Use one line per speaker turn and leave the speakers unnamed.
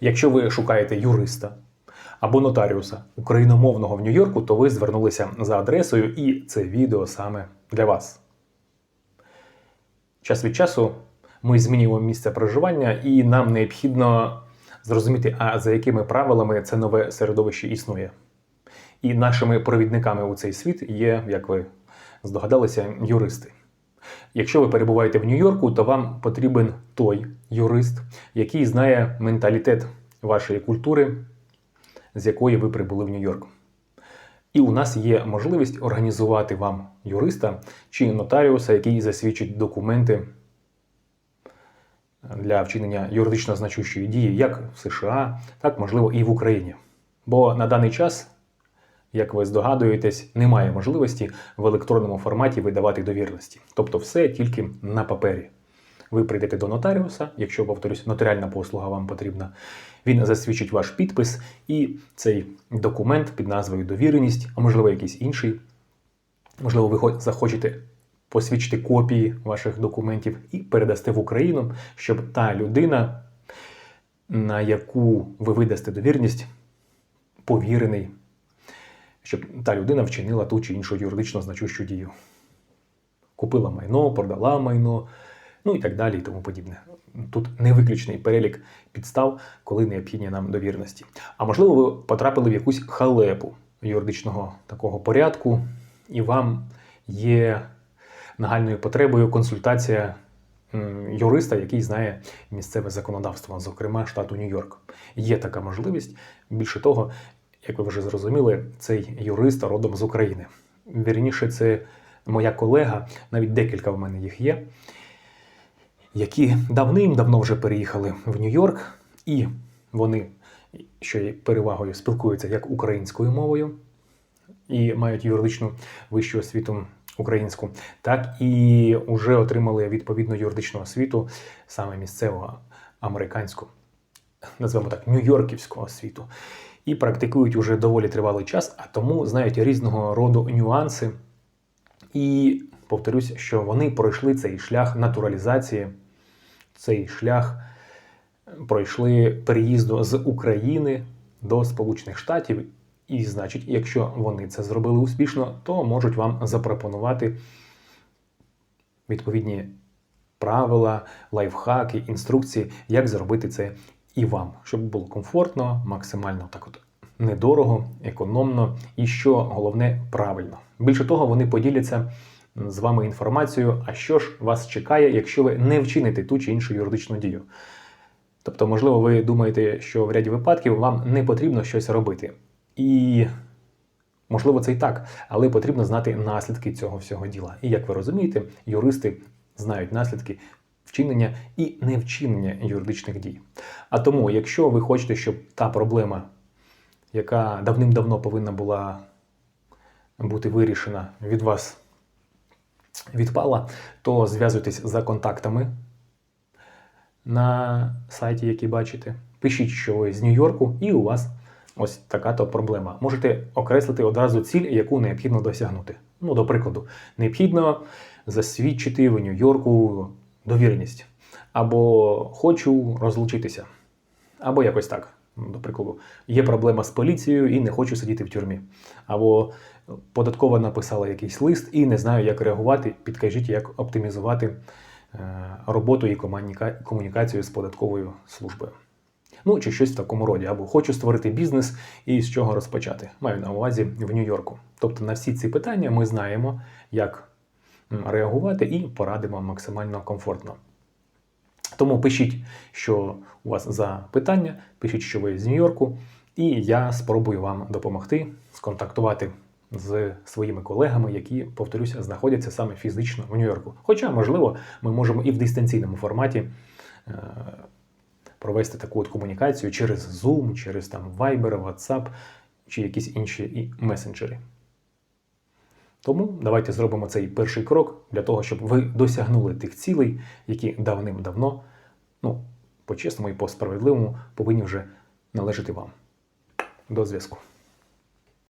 Якщо ви шукаєте юриста або нотаріуса україномовного в Нью-Йорку, то ви звернулися за адресою, і це відео саме для вас. Час від часу ми змінюємо місце проживання, і нам необхідно зрозуміти, а за якими правилами це нове середовище існує. І нашими провідниками у цей світ є, як ви здогадалися, юристи. Якщо ви перебуваєте в Нью-Йорку, то вам потрібен той юрист, який знає менталітет вашої культури, з якої ви прибули в Нью-Йорк. І у нас є можливість організувати вам юриста чи нотаріуса, який засвідчить документи для вчинення юридично значущої дії як в США, так можливо і в Україні. Бо на даний час, як ви здогадуєтесь, немає можливості в електронному форматі видавати довірності. Тобто все тільки на папері. Ви прийдете до нотаріуса, якщо, повторюсь, нотаріальна послуга вам потрібна. Він засвідчить ваш підпис і цей документ під назвою довіреність, а можливо якийсь інший. Можливо, ви хо- захочете посвідчити копії ваших документів і передасте в Україну, щоб та людина, на яку ви видасте довірність, повірений, щоб та людина вчинила ту чи іншу юридично значущу дію. Купила майно, продала майно, ну і так далі, і тому подібне. Тут не виключний перелік підстав, коли необхідні нам довірності. А можливо, ви потрапили в якусь халепу юридичного такого порядку, і вам є нагальною потребою консультація юриста, який знає місцеве законодавство, зокрема штату Нью-Йорк. Є така можливість. Більше того, як ви вже зрозуміли, цей юрист родом з України. Вірніше, це моя колега, навіть декілька в мене їх є, які давним-давно вже переїхали в Нью-Йорк, і вони, що є перевагою, спілкуються як українською мовою і мають юридичну вищу освіту українську, так і вже отримали відповідну юридичну освіту саме місцевого американську, назвемо так, нью-йорківську освіту. І практикують уже доволі тривалий час, а тому знають різного роду нюанси. І повторюсь, що вони пройшли цей шлях натуралізації, цей шлях пройшли переїзду з України до Сполучених Штатів. І значить, якщо вони це зробили успішно, то можуть вам запропонувати відповідні правила, лайфхаки, інструкції, як зробити це і вам, щоб було комфортно, максимально так от недорого, економно і що головне правильно. Більше того, вони поділяться з вами інформацією, а що ж вас чекає, якщо ви не вчините ту чи іншу юридичну дію. Тобто, можливо, ви думаєте, що в ряді випадків вам не потрібно щось робити. І можливо, це і так, але потрібно знати наслідки цього всього діла. І як ви розумієте, юристи знають наслідки вчинення і невчинення юридичних дій. А тому, якщо ви хочете, щоб та проблема, яка давним-давно повинна була бути вирішена, від вас відпала, то зв'язуйтесь за контактами на сайті, який бачите. Пишіть, що ви з Нью-Йорку, і у вас ось така то проблема. Можете окреслити одразу ціль, яку необхідно досягнути. Ну, до прикладу, необхідно засвідчити в Нью-Йорку довіреність. Або хочу розлучитися. Або якось так. До прикладу, є проблема з поліцією і не хочу сидіти в тюрмі. Або податкова написала якийсь лист і не знаю, як реагувати. Підкажіть, як оптимізувати е, роботу і комунікацію з податковою службою. Ну, чи щось в такому роді. Або хочу створити бізнес і з чого розпочати. Маю на увазі в Нью-Йорку. Тобто на всі ці питання ми знаємо, як реагувати і порадимо максимально комфортно. Тому пишіть, що у вас за питання, пишіть, що ви з Нью-Йорку, і я спробую вам допомогти сконтактувати з своїми колегами, які, повторюся, знаходяться саме фізично в Нью-Йорку. Хоча, можливо, ми можемо і в дистанційному форматі е, провести таку от комунікацію через Zoom, через там Viber, WhatsApp чи якісь інші і месенджери. Тому давайте зробимо цей перший крок для того, щоб ви досягнули тих цілей, які давним-давно, ну, по-чесному і по-справедливому, повинні вже належати вам. До зв'язку.